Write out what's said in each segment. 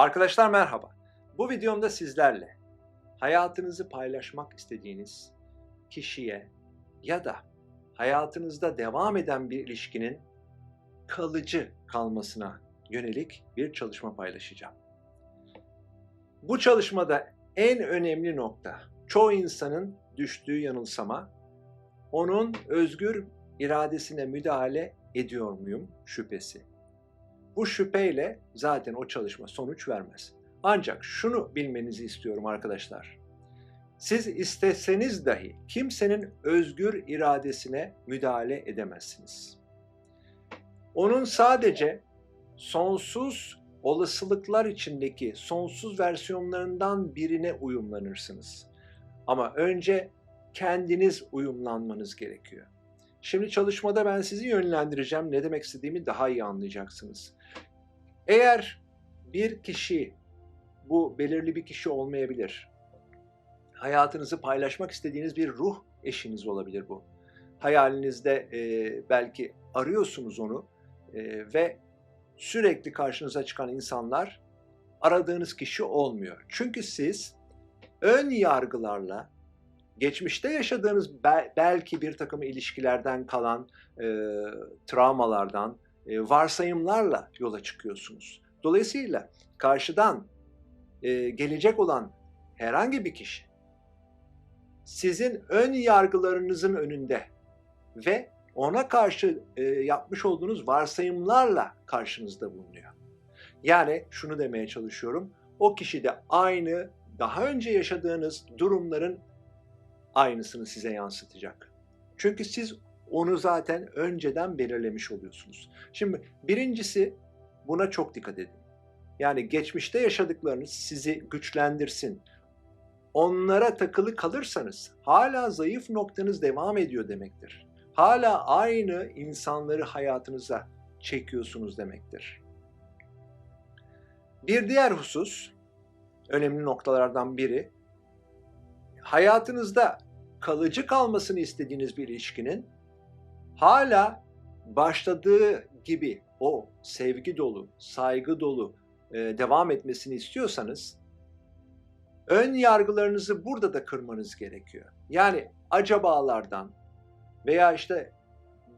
Arkadaşlar merhaba. Bu videomda sizlerle hayatınızı paylaşmak istediğiniz kişiye ya da hayatınızda devam eden bir ilişkinin kalıcı kalmasına yönelik bir çalışma paylaşacağım. Bu çalışmada en önemli nokta çoğu insanın düştüğü yanılsama onun özgür iradesine müdahale ediyor muyum şüphesi. Bu şüpheyle zaten o çalışma sonuç vermez. Ancak şunu bilmenizi istiyorum arkadaşlar. Siz isteseniz dahi kimsenin özgür iradesine müdahale edemezsiniz. Onun sadece sonsuz olasılıklar içindeki sonsuz versiyonlarından birine uyumlanırsınız. Ama önce kendiniz uyumlanmanız gerekiyor. Şimdi çalışmada ben sizi yönlendireceğim. Ne demek istediğimi daha iyi anlayacaksınız. Eğer bir kişi, bu belirli bir kişi olmayabilir. Hayatınızı paylaşmak istediğiniz bir ruh eşiniz olabilir bu. Hayalinizde e, belki arıyorsunuz onu e, ve sürekli karşınıza çıkan insanlar aradığınız kişi olmuyor. Çünkü siz ön yargılarla, geçmişte yaşadığınız bel- belki bir takım ilişkilerden kalan e, travmalardan, e, varsayımlarla yola çıkıyorsunuz. Dolayısıyla karşıdan e, gelecek olan herhangi bir kişi sizin ön yargılarınızın önünde ve ona karşı e, yapmış olduğunuz varsayımlarla karşınızda bulunuyor. Yani şunu demeye çalışıyorum. O kişi de aynı daha önce yaşadığınız durumların aynısını size yansıtacak. Çünkü siz onu zaten önceden belirlemiş oluyorsunuz. Şimdi birincisi buna çok dikkat edin. Yani geçmişte yaşadıklarınız sizi güçlendirsin. Onlara takılı kalırsanız hala zayıf noktanız devam ediyor demektir. Hala aynı insanları hayatınıza çekiyorsunuz demektir. Bir diğer husus, önemli noktalardan biri, hayatınızda kalıcı kalmasını istediğiniz bir ilişkinin hala başladığı gibi o sevgi dolu, saygı dolu e, devam etmesini istiyorsanız ön yargılarınızı burada da kırmanız gerekiyor. Yani acabalardan veya işte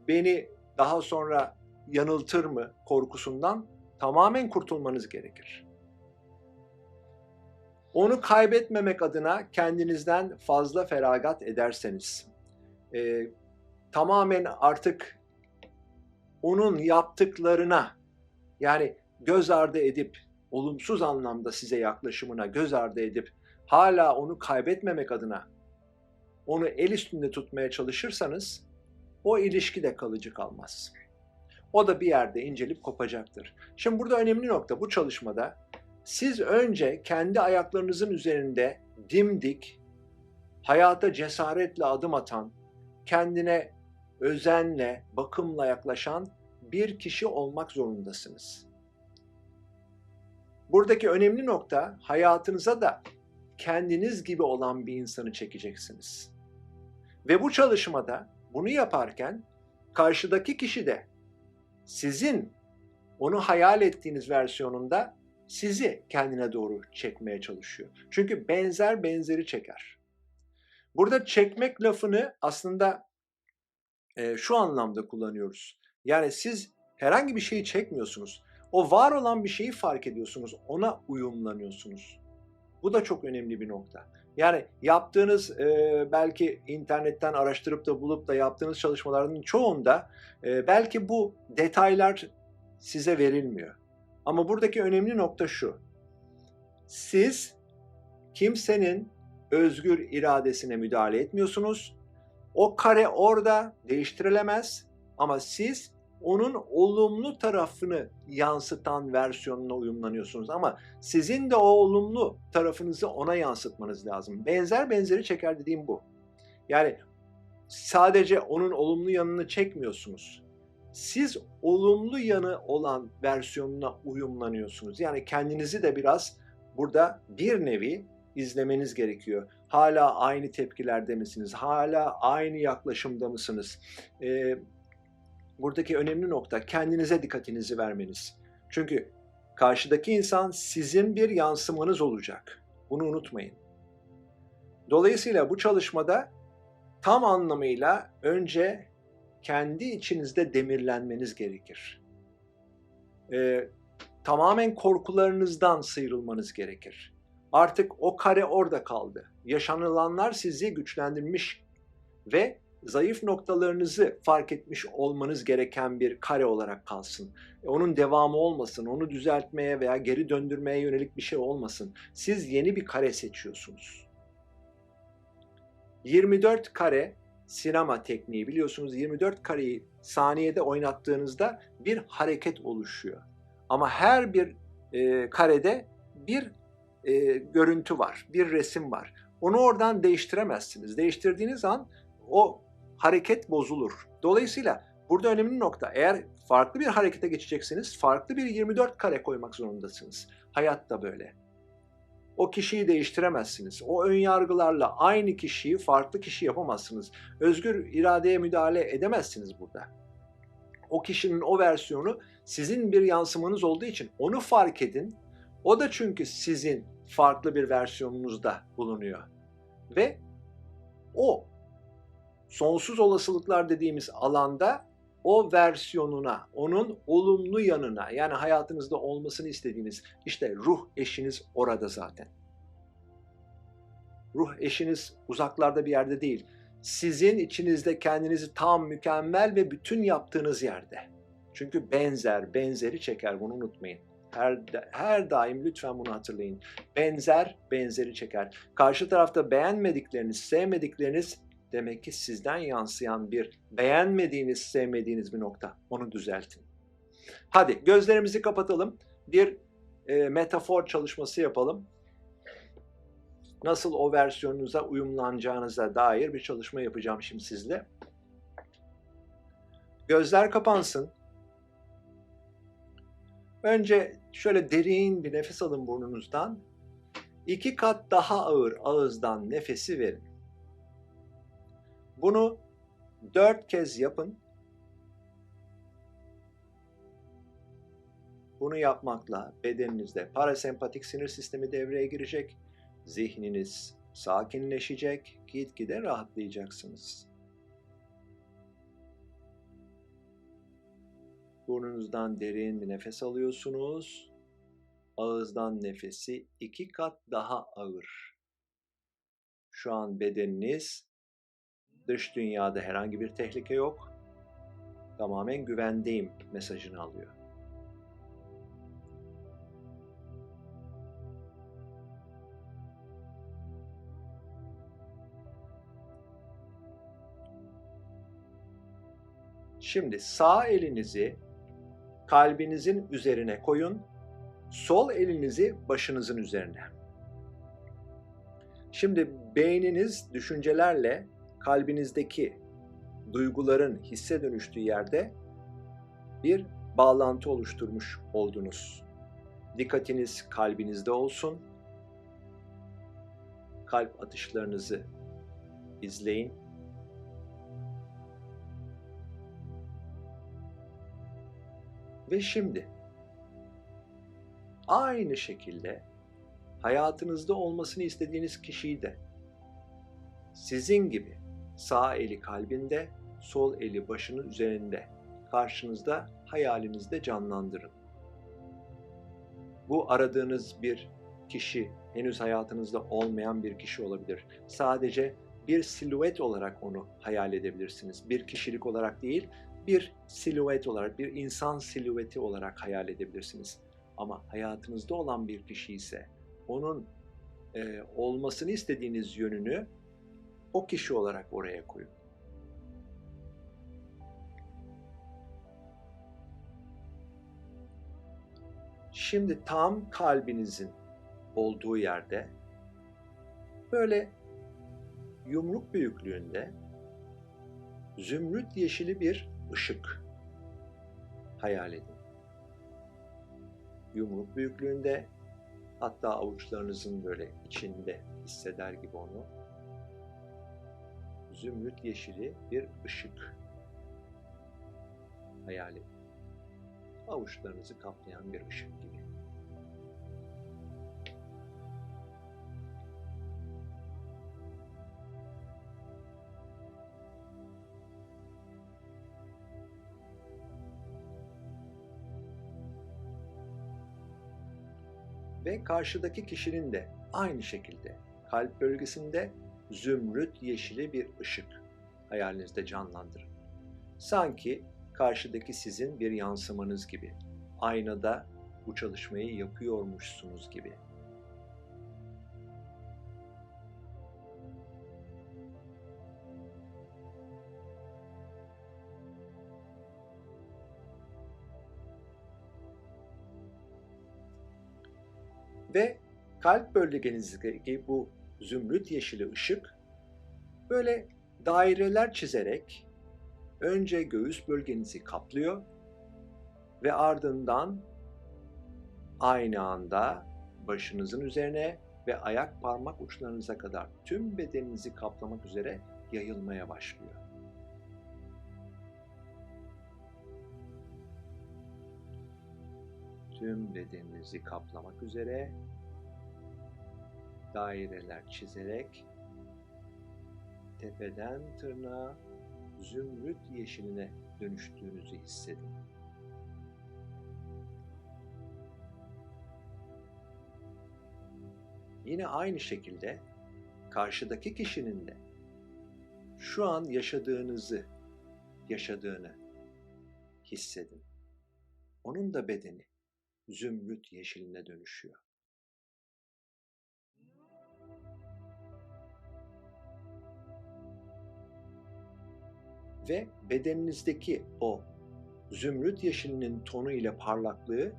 beni daha sonra yanıltır mı korkusundan tamamen kurtulmanız gerekir. Onu kaybetmemek adına kendinizden fazla feragat ederseniz, e, tamamen artık onun yaptıklarına yani göz ardı edip olumsuz anlamda size yaklaşımına göz ardı edip hala onu kaybetmemek adına onu el üstünde tutmaya çalışırsanız o ilişki de kalıcı kalmaz. O da bir yerde incelip kopacaktır. Şimdi burada önemli nokta bu çalışmada siz önce kendi ayaklarınızın üzerinde dimdik, hayata cesaretle adım atan, kendine özenle, bakımla yaklaşan bir kişi olmak zorundasınız. Buradaki önemli nokta hayatınıza da kendiniz gibi olan bir insanı çekeceksiniz. Ve bu çalışmada bunu yaparken karşıdaki kişi de sizin onu hayal ettiğiniz versiyonunda sizi kendine doğru çekmeye çalışıyor. Çünkü benzer benzeri çeker. Burada çekmek lafını aslında e, şu anlamda kullanıyoruz. Yani siz herhangi bir şeyi çekmiyorsunuz. O var olan bir şeyi fark ediyorsunuz. Ona uyumlanıyorsunuz. Bu da çok önemli bir nokta. Yani yaptığınız e, belki internetten araştırıp da bulup da yaptığınız çalışmaların çoğunda e, belki bu detaylar size verilmiyor. Ama buradaki önemli nokta şu. Siz kimsenin özgür iradesine müdahale etmiyorsunuz. O kare orada değiştirilemez ama siz onun olumlu tarafını yansıtan versiyonuna uyumlanıyorsunuz ama sizin de o olumlu tarafınızı ona yansıtmanız lazım. Benzer benzeri çeker dediğim bu. Yani sadece onun olumlu yanını çekmiyorsunuz. Siz olumlu yanı olan versiyonuna uyumlanıyorsunuz. Yani kendinizi de biraz burada bir nevi izlemeniz gerekiyor. Hala aynı tepkilerde misiniz? Hala aynı yaklaşımda mısınız? Ee, buradaki önemli nokta kendinize dikkatinizi vermeniz. Çünkü Karşıdaki insan sizin bir yansımanız olacak. Bunu unutmayın. Dolayısıyla bu çalışmada tam anlamıyla önce kendi içinizde demirlenmeniz gerekir. Ee, tamamen korkularınızdan sıyrılmanız gerekir. Artık o kare orada kaldı. Yaşanılanlar sizi güçlendirmiş ve zayıf noktalarınızı fark etmiş olmanız gereken bir kare olarak kalsın. E, onun devamı olmasın, onu düzeltmeye veya geri döndürmeye yönelik bir şey olmasın. Siz yeni bir kare seçiyorsunuz. 24 kare sinema tekniği biliyorsunuz 24 kareyi saniyede oynattığınızda bir hareket oluşuyor. Ama her bir e, karede bir e, görüntü var, bir resim var. Onu oradan değiştiremezsiniz. Değiştirdiğiniz an o hareket bozulur. Dolayısıyla burada önemli nokta eğer farklı bir harekete geçeceksiniz farklı bir 24 kare koymak zorundasınız. Hayat da böyle. O kişiyi değiştiremezsiniz. O ön yargılarla aynı kişiyi farklı kişi yapamazsınız. Özgür iradeye müdahale edemezsiniz burada. O kişinin o versiyonu sizin bir yansımanız olduğu için onu fark edin. O da çünkü sizin farklı bir versiyonunuzda bulunuyor. Ve o sonsuz olasılıklar dediğimiz alanda o versiyonuna, onun olumlu yanına yani hayatınızda olmasını istediğiniz işte ruh eşiniz orada zaten. Ruh eşiniz uzaklarda bir yerde değil. Sizin içinizde kendinizi tam mükemmel ve bütün yaptığınız yerde. Çünkü benzer, benzeri çeker bunu unutmayın. Her, her daim lütfen bunu hatırlayın. Benzer, benzeri çeker. Karşı tarafta beğenmedikleriniz, sevmedikleriniz demek ki sizden yansıyan bir beğenmediğiniz, sevmediğiniz bir nokta. Onu düzeltin. Hadi gözlerimizi kapatalım. Bir e, metafor çalışması yapalım. Nasıl o versiyonunuza uyumlanacağınıza dair bir çalışma yapacağım şimdi sizle. Gözler kapansın. Önce şöyle derin bir nefes alın burnunuzdan. İki kat daha ağır ağızdan nefesi verin. Bunu dört kez yapın. Bunu yapmakla bedeninizde parasempatik sinir sistemi devreye girecek. Zihniniz sakinleşecek, gitgide rahatlayacaksınız. Burnunuzdan derin bir nefes alıyorsunuz. Ağızdan nefesi iki kat daha ağır. Şu an bedeniniz Dış dünyada herhangi bir tehlike yok. Tamamen güvendeyim mesajını alıyor. Şimdi sağ elinizi kalbinizin üzerine koyun, sol elinizi başınızın üzerine. Şimdi beyniniz düşüncelerle kalbinizdeki duyguların hisse dönüştüğü yerde bir bağlantı oluşturmuş oldunuz. Dikkatiniz kalbinizde olsun. Kalp atışlarınızı izleyin. Ve şimdi aynı şekilde hayatınızda olmasını istediğiniz kişiyi de sizin gibi Sağ eli kalbinde, sol eli başının üzerinde. Karşınızda, hayalinizde canlandırın. Bu aradığınız bir kişi, henüz hayatınızda olmayan bir kişi olabilir. Sadece bir silüet olarak onu hayal edebilirsiniz. Bir kişilik olarak değil, bir silüet olarak, bir insan silüeti olarak hayal edebilirsiniz. Ama hayatınızda olan bir kişi ise onun e, olmasını istediğiniz yönünü o kişi olarak oraya koyun. Şimdi tam kalbinizin olduğu yerde böyle yumruk büyüklüğünde zümrüt yeşili bir ışık hayal edin. Yumruk büyüklüğünde hatta avuçlarınızın böyle içinde hisseder gibi onu zümrüt yeşili bir ışık hayal edin. Avuçlarınızı kaplayan bir ışık gibi. Ve karşıdaki kişinin de aynı şekilde kalp bölgesinde zümrüt yeşili bir ışık hayalinizde canlandırın. Sanki karşıdaki sizin bir yansımanız gibi. Aynada bu çalışmayı yapıyormuşsunuz gibi. Ve kalp bölgenizdeki bu zümrüt yeşili ışık böyle daireler çizerek önce göğüs bölgenizi kaplıyor ve ardından aynı anda başınızın üzerine ve ayak parmak uçlarınıza kadar tüm bedeninizi kaplamak üzere yayılmaya başlıyor. Tüm bedeninizi kaplamak üzere daireler çizerek tepeden tırnağa zümrüt yeşiline dönüştüğünüzü hissedin. Yine aynı şekilde karşıdaki kişinin de şu an yaşadığınızı yaşadığını hissedin. Onun da bedeni zümrüt yeşiline dönüşüyor. Ve bedeninizdeki o zümrüt yeşilinin tonu ile parlaklığı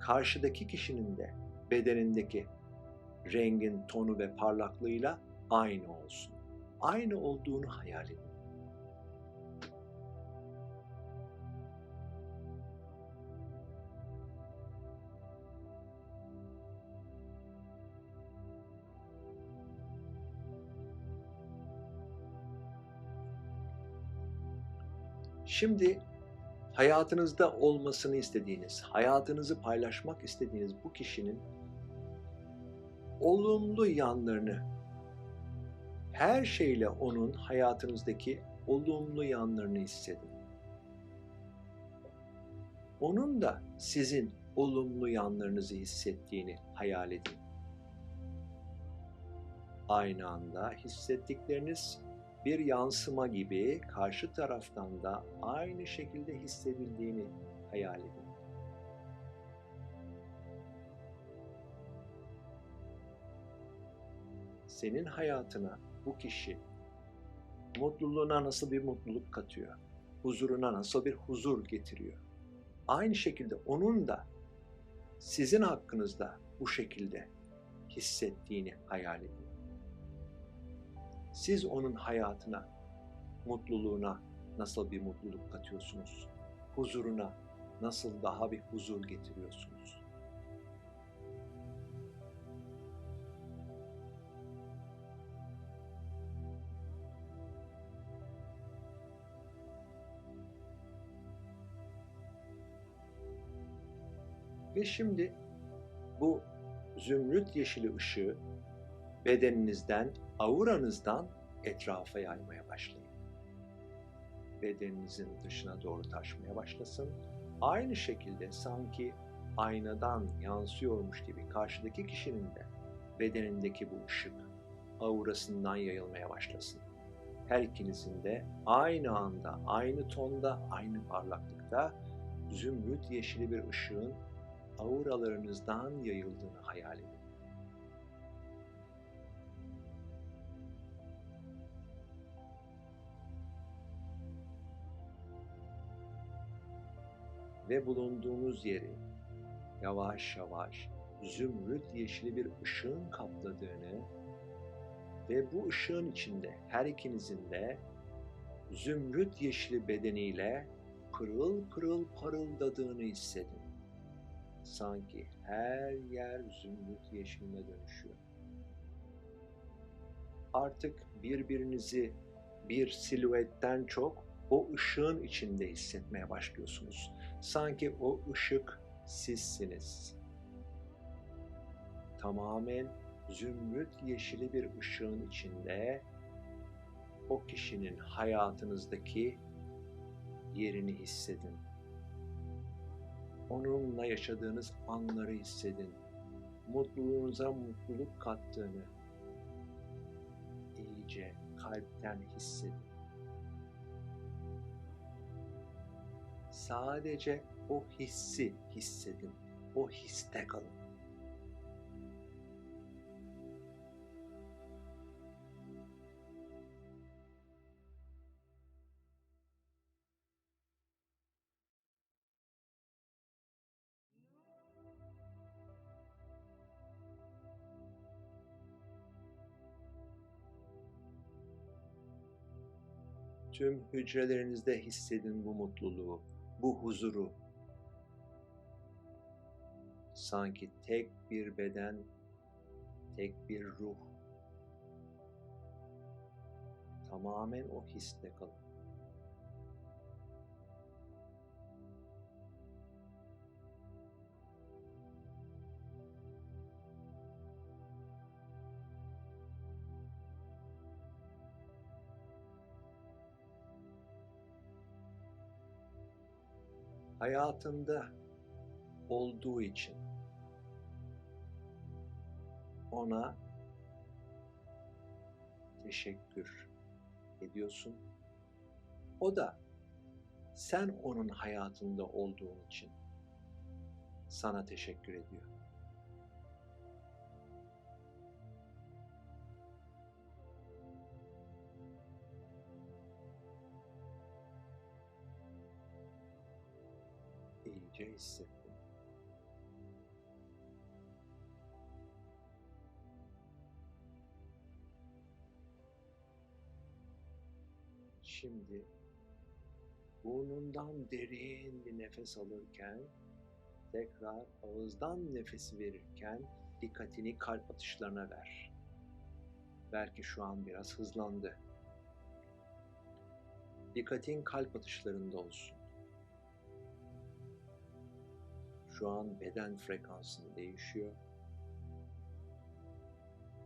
karşıdaki kişinin de bedenindeki rengin tonu ve parlaklığıyla aynı olsun. Aynı olduğunu hayal edin. Şimdi hayatınızda olmasını istediğiniz, hayatınızı paylaşmak istediğiniz bu kişinin olumlu yanlarını, her şeyle onun hayatınızdaki olumlu yanlarını hissedin. Onun da sizin olumlu yanlarınızı hissettiğini hayal edin. Aynı anda hissettikleriniz bir yansıma gibi karşı taraftan da aynı şekilde hissedildiğini hayal edin. Senin hayatına bu kişi mutluluğuna nasıl bir mutluluk katıyor? Huzuruna nasıl bir huzur getiriyor? Aynı şekilde onun da sizin hakkınızda bu şekilde hissettiğini hayal edin. Siz onun hayatına, mutluluğuna nasıl bir mutluluk katıyorsunuz? Huzuruna nasıl daha bir huzur getiriyorsunuz? Ve şimdi bu zümrüt yeşili ışığı bedeninizden, auranızdan etrafa yaymaya başlayın. Bedeninizin dışına doğru taşmaya başlasın. Aynı şekilde sanki aynadan yansıyormuş gibi karşıdaki kişinin de bedenindeki bu ışık aurasından yayılmaya başlasın. Her ikinizin de aynı anda, aynı tonda, aynı parlaklıkta zümrüt yeşili bir ışığın auralarınızdan yayıldığını hayal edin. Ve bulunduğunuz yeri yavaş yavaş zümrüt yeşili bir ışığın kapladığını ve bu ışığın içinde her ikinizin de zümrüt yeşili bedeniyle pırıl pırıl parıldadığını hissedin sanki her yer zümrüt yeşiline dönüşüyor. Artık birbirinizi bir silüetten çok o ışığın içinde hissetmeye başlıyorsunuz. Sanki o ışık sizsiniz. Tamamen zümrüt yeşili bir ışığın içinde o kişinin hayatınızdaki yerini hissedin onunla yaşadığınız anları hissedin. mutluluğunuza mutluluk kattığını iyice kalpten hissedin. Sadece o hissi hissedin. O histe kalın. Tüm hücrelerinizde hissedin bu mutluluğu, bu huzuru. Sanki tek bir beden, tek bir ruh. Tamamen o histe kalın. Hayatında olduğu için ona teşekkür ediyorsun. O da sen onun hayatında olduğun için sana teşekkür ediyor. İyice hissettim. Şimdi burnundan derin bir nefes alırken tekrar ağızdan nefesi verirken dikkatini kalp atışlarına ver. Belki şu an biraz hızlandı. Dikkatin kalp atışlarında olsun. Şu an beden frekansın değişiyor.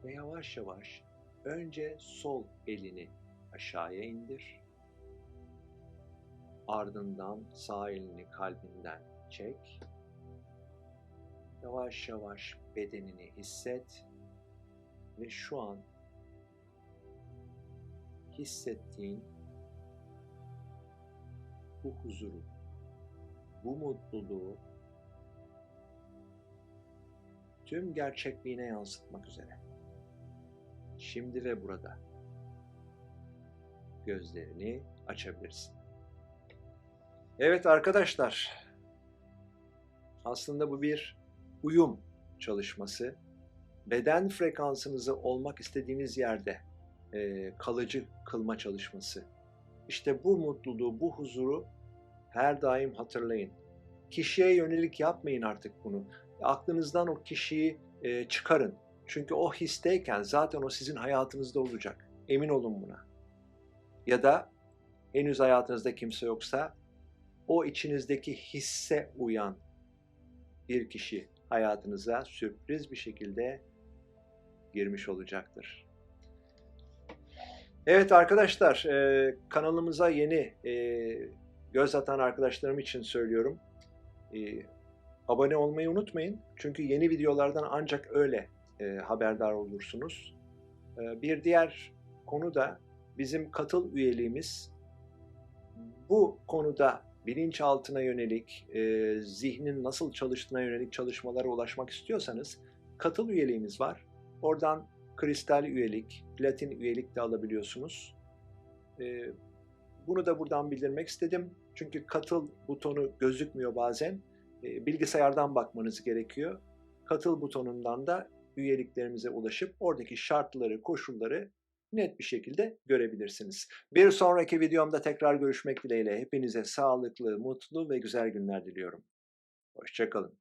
Ve yavaş yavaş önce sol elini aşağıya indir. Ardından sağ elini kalbinden çek. Yavaş yavaş bedenini hisset ve şu an hissettiğin bu huzuru, bu mutluluğu tüm gerçekliğine yansıtmak üzere. Şimdi ve burada gözlerini açabilirsin. Evet arkadaşlar, aslında bu bir uyum çalışması. Beden frekansınızı olmak istediğiniz yerde e, kalıcı kılma çalışması. İşte bu mutluluğu, bu huzuru her daim hatırlayın. Kişiye yönelik yapmayın artık bunu aklınızdan o kişiyi e, çıkarın. Çünkü o histeyken zaten o sizin hayatınızda olacak. Emin olun buna. Ya da henüz hayatınızda kimse yoksa o içinizdeki hisse uyan bir kişi hayatınıza sürpriz bir şekilde girmiş olacaktır. Evet arkadaşlar e, kanalımıza yeni e, göz atan arkadaşlarım için söylüyorum. Abone olmayı unutmayın. Çünkü yeni videolardan ancak öyle e, haberdar olursunuz. E, bir diğer konu da bizim katıl üyeliğimiz. Bu konuda bilinçaltına yönelik, e, zihnin nasıl çalıştığına yönelik çalışmalara ulaşmak istiyorsanız katıl üyeliğimiz var. Oradan kristal üyelik, platin üyelik de alabiliyorsunuz. E, bunu da buradan bildirmek istedim. Çünkü katıl butonu gözükmüyor bazen bilgisayardan bakmanız gerekiyor. Katıl butonundan da üyeliklerimize ulaşıp oradaki şartları, koşulları net bir şekilde görebilirsiniz. Bir sonraki videomda tekrar görüşmek dileğiyle hepinize sağlıklı, mutlu ve güzel günler diliyorum. Hoşçakalın.